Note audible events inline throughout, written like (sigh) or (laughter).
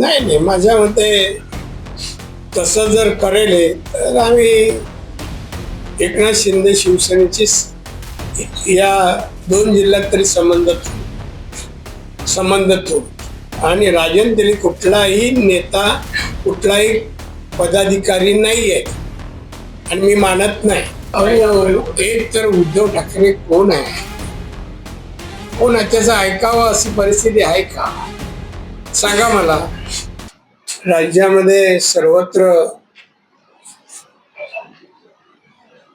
नाही नाही माझ्या मते तसं जर करेल तर आम्ही एकनाथ शिंदे शिवसेनेची या दोन जिल्ह्यात तरी संबंध. संबंध ठेवू. आणि राजन कुठलाही नेता कुठलाही पदाधिकारी नाही आहे. आणि मी मानत नाही. एक तर उद्धव ठाकरे कोण आहे? कोण आहे? त्याचं ऐकावं अशी परिस्थिती आहे का? सांगा मला. राज्यामध्ये सर्वत्र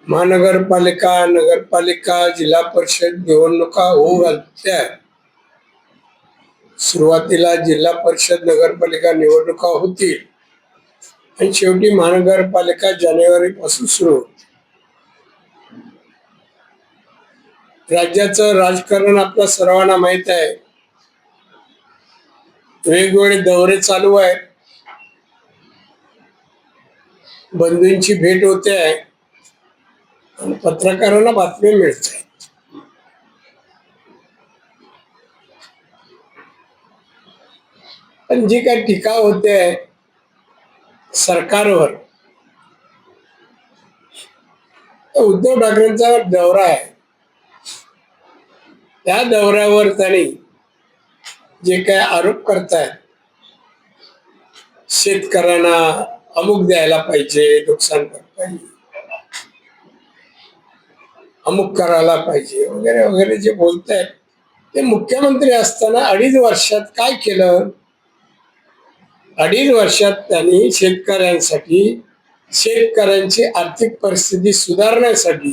महानगरपालिका नगरपालिका जिल्हा परिषद निवडणुका होऊ घालत्या. सुरुवातीला जिल्हा परिषद नगरपालिका निवडणुका होतील. आणि शेवटी महानगरपालिका जानेवारी पासून सुरू होते. राज्याचं राजकारण आपल्या सर्वांना माहीत आहे. वेगवेगळे दौरे चालू आहेत. बंधूंची भेट होते आहे. आणि पत्रकारांना बातमी मिळत पण जी काही टीका होते आहे सरकारवर उद्धव ठाकरेंचा दौरा आहे. त्या दौऱ्यावर त्यांनी जे काय आरोप करतायत शेतकऱ्यांना अमुक द्यायला पाहिजे नुकसान भरपाई अमुक करायला पाहिजे वगैरे वगैरे जे बोलतायत ते मुख्यमंत्री असताना अडीच वर्षात काय केलं? अडीच वर्षात त्यांनी शेतकऱ्यांसाठी शेतकऱ्यांची आर्थिक परिस्थिती सुधारण्यासाठी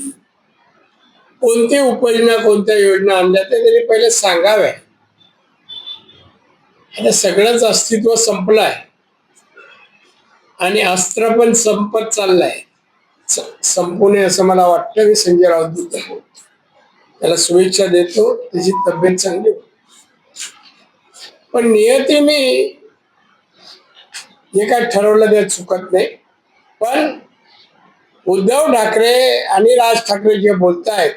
कोणते उपाययोजना कोणत्या योजना आणल्या त्या त्यांनी पहिले सांगाव्या आता सगळंच अस्तित्व संपलं आहे आणि अस्त्र पण संपत चाललंय. स- संपू नये असं मला वाटतं मी संजय राऊत बोलतो त्याला शुभेच्छा देतो. त्याची तब्येत चांगली पण नियतीने जे काय ठरवलं ते चुकत नाही. पण उद्धव ठाकरे आणि राज ठाकरे जे बोलतायत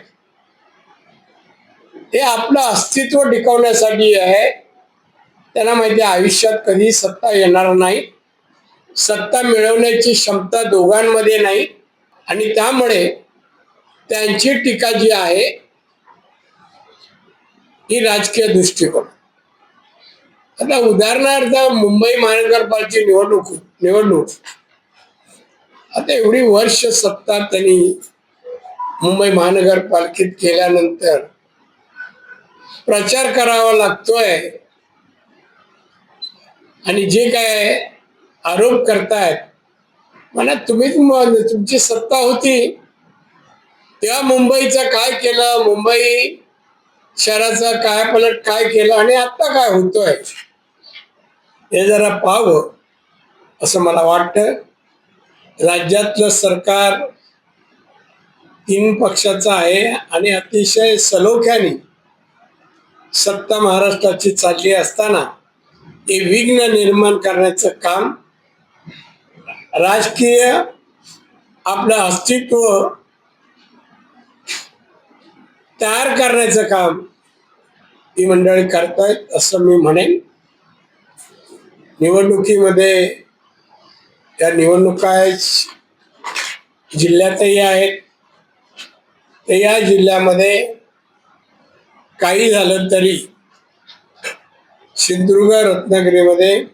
ते आपलं अस्तित्व टिकवण्यासाठी आहे. त्यांना माहिती आहे आयुष्यात कधी सत्ता येणार नाही. सत्ता मिळवण्याची क्षमता दोघांमध्ये नाही. आणि त्यामुळे त्यांची टीका जी आहे ही राजकीय दृष्टिकोन. आता उदाहरणार्थ मुंबई महानगरपालिकेची निवडणूक निवडणूक. आता एवढी वर्ष सत्ता त्यांनी मुंबई महानगरपालिकेत केल्यानंतर प्रचार करावा लागतोय. आणि जे काय आरोप करतायत म्हणा तुम्ही तुमची सत्ता होती. तेव्हा मुंबईचं काय केलं मुंबई शहराचा काय पलट काय केलं आणि आत्ता काय होतोय हे जरा पाहावं असं मला वाटतं. राज्यातलं सरकार तीन पक्षाचं आहे आणि अतिशय सलोख्याने सत्ता महाराष्ट्राची चालली असताना ते विघ्न निर्माण करण्याचं काम राजकीय आपलं अस्तित्व तयार करण्याचं काम ही मंडळी करतायत असं मी म्हणेन. निवडणुकीमध्ये त्या निवडणुका जिल्ह्यातही आहेत. तर या जिल्ह्यामध्ये काही झालं तरी सिंधुदुर्ग रत्नागिरीमध्ये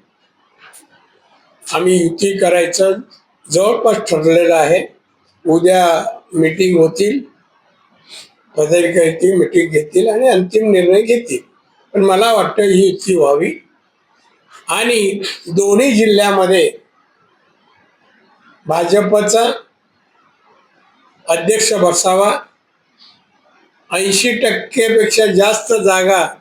आम्ही युती करायचं जवळपास ठरलेलं आहे. उद्या मीटिंग होतील. पदाधिकारी मीटिंग घेतील आणि अंतिम निर्णय घेतील. पण मला वाटतं ही युती व्हावी. आणि दोन्ही जिल्ह्यामध्ये भाजपचा अध्यक्ष बसावा. ऐंशी टक्केपेक्षा जास्त जागा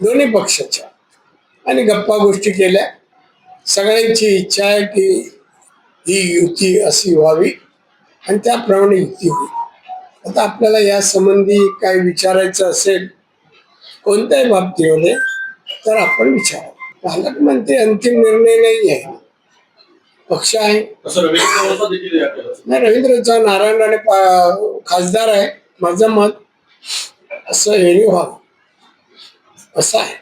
दोन्ही पक्षाच्या. आणि गप्पा गोष्टी केल्या. सगळ्यांची इच्छा आहे की ही युती अशी व्हावी आणि त्याप्रमाणे युती होईल. आता आपल्याला या संबंधी काही विचारायचं असेल कोणत्याही बाबतीमध्ये तर आपण विचारा. पालकमंत्री अंतिम निर्णय नाही आहे. पक्ष आहे. नाही रवींद्र चव्हाण नारायण राणे खासदार आहे माझं मत असं हे व्हावं. असं आहे.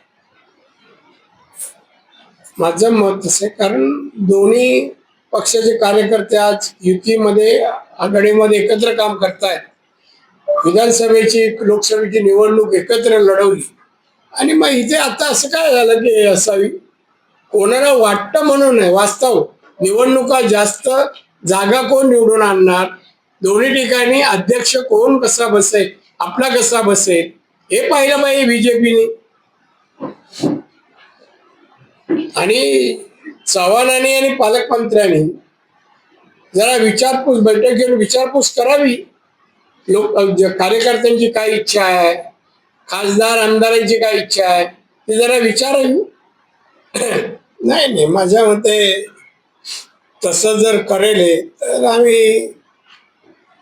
माझं मत असं कारण दोन्ही पक्षाचे कार्यकर्ते आज युतीमध्ये आघाडीमध्ये एकत्र काम करतायत. विधानसभेची लोकसभेची निवडणूक एकत्र लढवली. आणि मग इथे आता असं काय झालं की हे असावी? कोणाला वाटतं म्हणून नाही वास्तव. निवडणुका जास्त जागा कोण निवडून आणणार? दोन्ही ठिकाणी अध्यक्ष कोण कसा बसेल? आपला कसा बसेल? हे पाहिलं पाहिजे बीजेपीने आणि चव्हाणांनी आणि पालकमंत्र्यांनी जरा विचारपूस बैठक घेऊन विचारपूस करावी. लोक कार्यकर्त्यांची काय इच्छा आहे खासदार आमदारांची काय इच्छा आहे ते जरा विचारावी. (clears throat) नाही नाही माझ्या मते तसं जर करेल तर आम्ही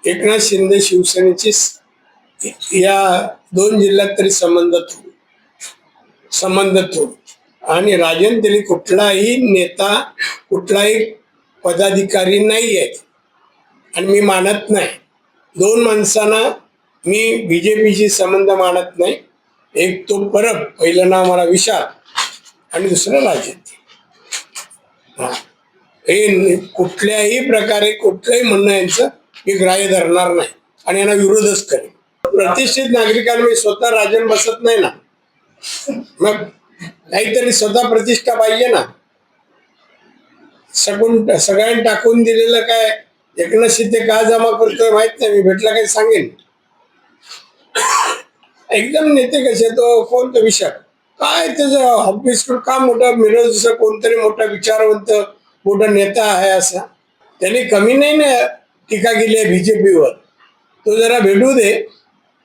एकनाथ शिंदे शिवसेनेची या दोन जिल्ह्यात तरी संबंध संबंध ठेवू आणि राजन कुठलाही नेता कुठलाही पदाधिकारी नाही आहेत आणि मी मानत नाही. दोन माणसांना मी बी जे पीशी संबंध मानत नाही. एक तो परब पहिलं नाव मला विशाल आणि दुसरं राजन हे. कुठल्याही प्रकारे कुठलंही म्हणणं यांचं मी ग्राह्य धरणार नाही. आणि यांना विरोधच करेन. प्रतिष्ठित नागरिकांना मी स्वतः राजन बसत नाही ना. मग काहीतरी स्वतः प्रतिष्ठा पाहिजे ना. सगून सगळ्यांनी टाकून दिलेलं काय? एकनाथ शिंदे का जमा करतोय माहीत नाही मी भेटला काही सांगेन. एकदम नेते कसे तो कोणता विषय काय त्याचं ऑफिस का मोठा मिरज कोणतरी मोठा विचारवंत मोठा नेता आहे असा? त्यांनी कमी नाही ना टीका केली आहे बीजेपीवर तो जरा भेटू दे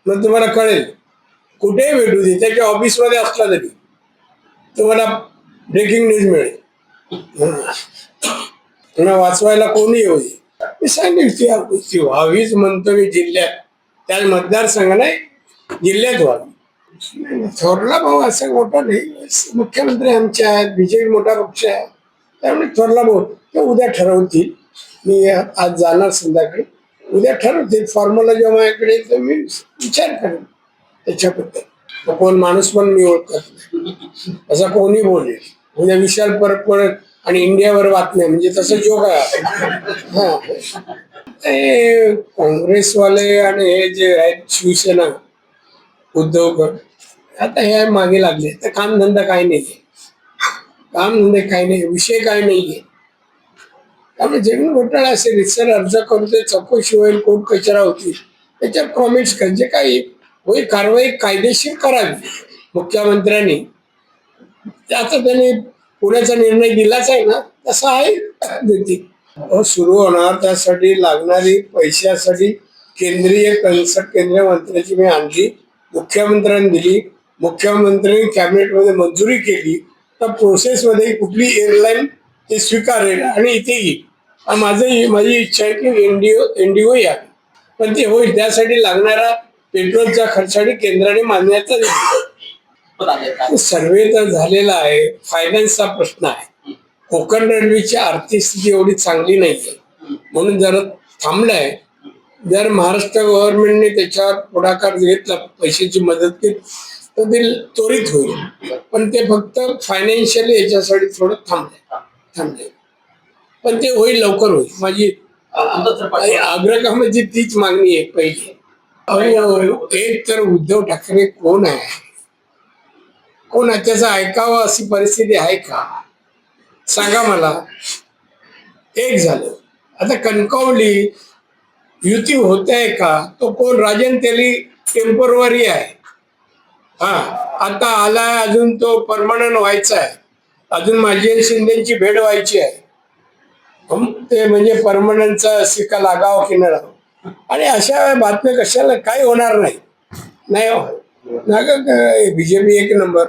मग तुम्हाला कळेल. कुठेही भेटू दे त्याच्या ऑफिसमध्ये असला तरी. तुम्हाला ब्रेकिंग न्यूज मिळेल. पुन्हा वाचवायला कोणी येऊ दे मी सांगेल ती ती व्हावीच म्हणतो मी जिल्ह्यात. त्या मतदारसंघ नाही जिल्ह्यात व्हावी. थोरला भाऊ असं मोठा नाही मुख्यमंत्री आमचे आहेत बीजेपी मोठा पक्ष आहे. त्यामुळे थोरला भाऊ ते उद्या ठरवतील. मी आज जाणार संध्याकाळी. उद्या ठरवतील. फॉर्म्युला जेव्हा माझ्याकडे तर मी विचार करेन त्याच्याबद्दल. मग कोण माणूस पण मी ओळखत असं कोणी बोलेल. उद्या म्हणजे विशाल परत पण आणि इंडियावर बातम्या म्हणजे तसं जोग आहे. हा. ते काँग्रेसवाले आणि हे जे आहेत शिवसेना उद्धव आता हे मागे लागले. तर कामधंदा काय नाही कामधंदे काय नाही विषय काय नाहीये त्यामुळे जमीन घोटाळा असेल. सर अर्ज करतोय चौकशी होईल कोर्ट कचरा होतील. त्याच्यात कॉमेंट्स कर. जे काही होईल कारवाई कायदेशीर करावी. मुख्यमंत्र्यांनी. त्याचा आता त्यांनी पुण्याचा निर्णय दिलाच आहे ना तसा आहे देतील हो, सुरू होणार त्यासाठी लागणारी पैशासाठी केंद्रीय कन्सल्ट केंद्रीय मंत्र्याची मी आणली मुख्यमंत्र्यांनी दिली. मुख्यमंत्र्यांनी कॅबिनेटमध्ये मंजुरी केली. तर प्रोसेसमध्ये कुठली एअरलाईन ते स्वीकारेल आणि इथे येईल माझं माझी इच्छा आहे की एनडीओ एनडीओ या पण ते होईल त्यासाठी लागणारा पेट्रोलच्या खर्चासाठी केंद्राने मान्यता दिली. आहे? सर्वे तर झालेला आहे. फायनान्सचा प्रश्न आहे. कोकण रेल्वेची आर्थिक स्थिती एवढी चांगली नाही म्हणून जरा थांबलाय जर महाराष्ट्र गव्हर्नमेंटने त्याच्यावर पुढाकार घेतला पैशाची मदत केली तर ते त्वरित होईल. पण ते फक्त फायनान्शियली याच्यासाठी थोडं थांबले थांबले पण ते होईल लवकर होईल. माझी पाठिंबा- आग्रहामध्ये तीच मागणी आहे पहिली. एक तर उद्धव ठाकरे कोण आहे? कोण त्याचं ऐकावं अशी परिस्थिती आहे का? सांगा मला. एक झालं. आता कणकवली युती होत आहे का? तो कोण? राजन तेली टेम्पोररी आहे. हा आता आलाय अजून तो परमनंट व्हायचा आहे. अजून माझी शिंदेची भेट व्हायची आहे. ते म्हणजे परमनंटचा सिक्का लागावा की न लागावं आणि अशा बातम्या कशाला काय होणार नाही. नाही हो. बीजेपी एक नंबर.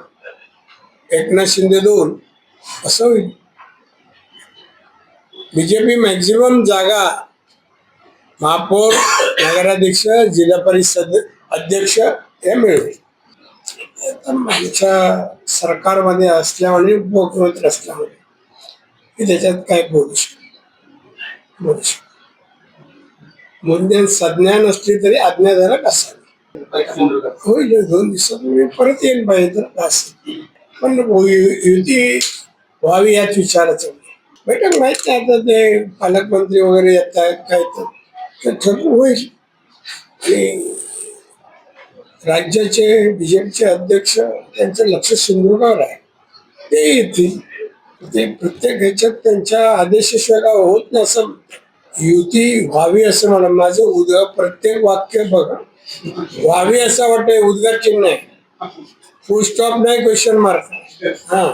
एकनाथ शिंदे दोन. असं होईल. बीजेपी मॅक्झिमम जागा महापौर नगराध्यक्ष जिल्हा परिषद अध्यक्ष हे मिळवेल आमच्या सरकारमध्ये असल्यामुळे मुख्यमंत्री असल्यामुळे मी त्याच्यात काय बोलू शकतो बोलू शकतो म्हणजे मुद्दे संज्ञा नसली तरी आज्ञाधारक असावी. होईल दोन दिवसात मी परत येईन पाहिजे तर असं पण यु- युती व्हावी याच विचाराचं. बैठक माहीत नाही आता ते पालकमंत्री वगैरे येत आहेत काय तर. ते ठरवून होईल. आणि राज्याचे बीजेपीचे अध्यक्ष त्यांचं लक्ष सिंधुदुर्गावर आहे. ते येतील. ते प्रत्येक ह्याच्यात त्यांच्या आदेशाशिवाय होत नाही असं युती व्हावी असं म्हणा. माझं उद प्रत्येक वाक्य बघा. व्हावी असं वाटतंय उद्गार चिन्ह आहे. फुल स्टॉप नाही क्वेश्चन मार्क हा.